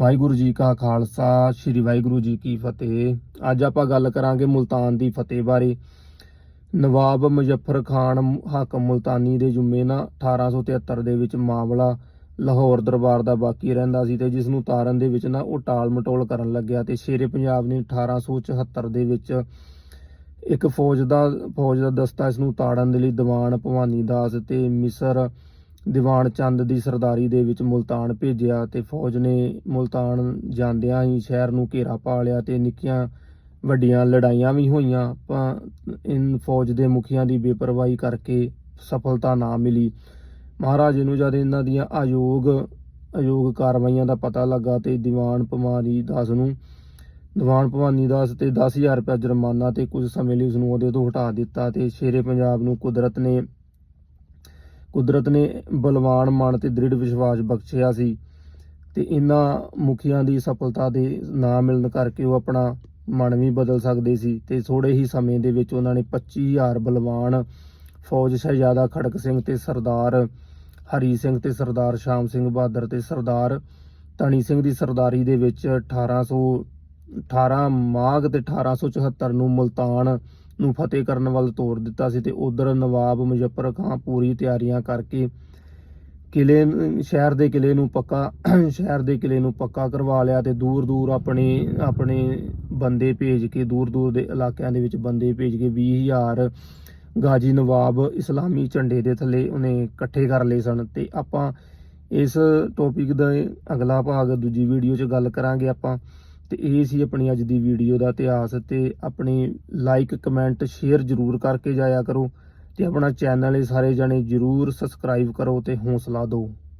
ਵਾਹਿਗੁਰੂ ਜੀ ਕਾ ਖਾਲਸਾ, ਸ੍ਰੀ ਵਾਹਿਗੁਰੂ ਜੀ ਕੀ ਫਤਿਹ। ਅੱਜ ਆਪਾਂ ਗੱਲ ਕਰਾਂਗੇ ਮੁਲਤਾਨ ਦੀ ਫਤਿਹ ਬਾਰੇ। ਨਵਾਬ ਮੁਜ਼ੱਫਰ ਖਾਨ ਹਾਕਮ ਮੁਲਤਾਨੀ ਦੇ ਜੁਮੇ ਨਾ 1873 ਦੇ ਵਿੱਚ ਮਾਮਲਾ ਲਾਹੌਰ ਦਰਬਾਰ ਦਾ ਬਾਕੀ ਰਹਿੰਦਾ ਸੀ ਤੇ ਜਿਸ ਨੂੰ ਤਾਰਨ ਦੇ ਵਿੱਚ ਨਾ ਉਹ ਟਾਲ ਮਟੋਲ ਕਰਨ ਲੱਗਿਆ ਤੇ ਸ਼ੇਰੇ ਪੰਜਾਬ ਨੇ 1874 ਦੇ ਵਿੱਚ ਇੱਕ ਫੌਜ ਦਾ ਫੌਜ ਦਾ ਦਸਤਾ ਇਸ ਨੂੰ ਤਾੜਨ ਦੇ ਲਈ ਦੀਵਾਨ ਭਵਾਨੀ ਦਾਸ ਤੇ ਮਿਸਰ ਦੀਵਾਨ ਚੰਦ ਦੀ ਸਰਦਾਰੀ ਦੇ ਵਿੱਚ ਮੁਲਤਾਨ ਭੇਜਿਆ ਤੇ ਫੌਜ ਨੇ ਮੁਲਤਾਨ ਜਾਂਦਿਆਂ ਹੀ ਸ਼ਹਿਰ ਨੂੰ ਘੇਰਾ ਪਾ ਲਿਆ ਤੇ ਨਿੱਕੀਆਂ ਵੱਡੀਆਂ ਲੜਾਈਆਂ ਵੀ ਹੋਈਆਂ, ਪਰ ਇਨ ਫੌਜ ਦੇ ਮੁਖੀਆਂ ਦੀ ਬੇਪਰਵਾਹੀ ਕਰਕੇ ਸਫਲਤਾ ਨਾ ਮਿਲੀ। ਮਹਾਰਾਜੇ ਨੂੰ ਜਦ ਇਹਨਾਂ ਦੀਆਂ ਅਯੋਗ ਅਯੋਗ ਕਾਰਵਾਈਆਂ ਦਾ ਪਤਾ ਲੱਗਾ ਤੇ ਦੀਵਾਨ ਭਵਾਨੀ ਦਾਸ ਨੂੰ, ਦੀਵਾਨ ਭਵਾਨੀ ਦਾਸ ਤੇ 10000 ਰੁਪਏ ਜੁਰਮਾਨਾ ਤੇ ਕੁਝ ਸਮੇਂ ਲਈ ਉਸ ਨੂੰ ਉਹਦੇ ਤੋਂ ਹਟਾ ਦਿੱਤਾ ਤੇ ਸ਼ੇਰੇ ਪੰਜਾਬ ਨੂੰ ਕੁਦਰਤ ਨੇ ਕੁਦਰਤ ਨੇ ਬਲਵਾਨ ਮਨ ਤੇ ਦ੍ਰਿੜ ਵਿਸ਼ਵਾਸ ਬਖਸ਼ਿਆ ਸੀ ਤੇ ਇਹਨਾਂ ਮੁਖੀਆਂ ਦੀ ਸਫਲਤਾ ਦੇ ਨਾ ਮਿਲਣ ਕਰਕੇ ਉਹ ਆਪਣਾ ਮਨ ਵੀ ਬਦਲ ਸਕਦੇ ਸੀ ਤੇ ਥੋੜੇ ਹੀ ਸਮੇਂ ਦੇ ਵਿੱਚ ਉਹਨਾਂ ਨੇ 25000 ਬਲਵਾਨ, ਫੌਜ ਸ਼ਹਿਜ਼ਾਦਾ ਖੜਕ ਸਿੰਘ ਤੇ ਸਰਦਾਰ, ਹਰੀ ਸਿੰਘ ਤੇ ਸਰਦਾਰ, ਸ਼ਾਮ ਸਿੰਘ ਬਹਾਦਰ ਤੇ ਸਰਦਾਰ ਤਣੀ ਸਿੰਘ ਦੀ ਸਰਦਾਰੀ ਦੇ ਵਿੱਚ 1800 18 ਮਾਘ ਤੇ 1874 ਨੂੰ ਮੁਲਤਾਨ ਨੂੰ ਫਤਿਹ ਕਰਨ ਵੱਲ ਤੋਰ ਦਿੱਤਾ ਸੀ ਤੇ ਉਧਰ ਨਵਾਬ ਮੁਜ਼ੱਫਰ ਖਾਨ ਪੂਰੀ ਤਿਆਰੀਆਂ ਕਰਕੇ ਕਿਲੇ ਸ਼ਹਿਰ ਦੇ ਕਿਲੇ ਨੂੰ ਪੱਕਾ, ਸ਼ਹਿਰ ਦੇ ਕਿਲੇ ਨੂੰ ਪੱਕਾ ਕਰਵਾ ਲਿਆ ਤੇ ਦੂਰ ਦੂਰ ਆਪਣੇ ਆਪਣੇ ਬੰਦੇ ਭੇਜ ਕੇ ਦੂਰ ਦੂਰ ਦੇ ਇਲਾਕਿਆਂ ਦੇ ਵਿੱਚ ਬੰਦੇ ਭੇਜ ਕੇ 20000 ਗਾਜੀ ਨਵਾਬ ਇਸਲਾਮੀ ਝੰਡੇ ਦੇ ਥੱਲੇ ਉਹਨੇ ਇਕੱਠੇ ਕਰ ਲਏ ਸਨ। ਤੇ ਆਪਾਂ ਇਸ ਟੌਪਿਕ ਦਾ ਅਗਲਾ ਭਾਗ, ਦੂਜੀ ਵੀਡੀਓ 'ਚ ਗੱਲ ਕਰਾਂਗੇ ਆਪਾਂ। ਤੇ ਇਹ ਸੀ ਆਪਣੀ ਅੱਜ ਦੀ ਵੀਡੀਓ ਦਾ ਇਤਿਹਾਸ ਤੇ ਆਪਣੀ ਲਾਈਕ ਕਮੈਂਟ ਸ਼ੇਅਰ ਜਰੂਰ ਕਰਕੇ ਜਾਇਆ ਕਰੋ ਤੇ ਆਪਣਾ ਚੈਨਲ ਇਹ ਸਾਰੇ ਜਣੇ ਜਰੂਰ ਸਬਸਕ੍ਰਾਈਬ ਕਰੋ ਤੇ ਹੌਸਲਾ ਦਿਓ।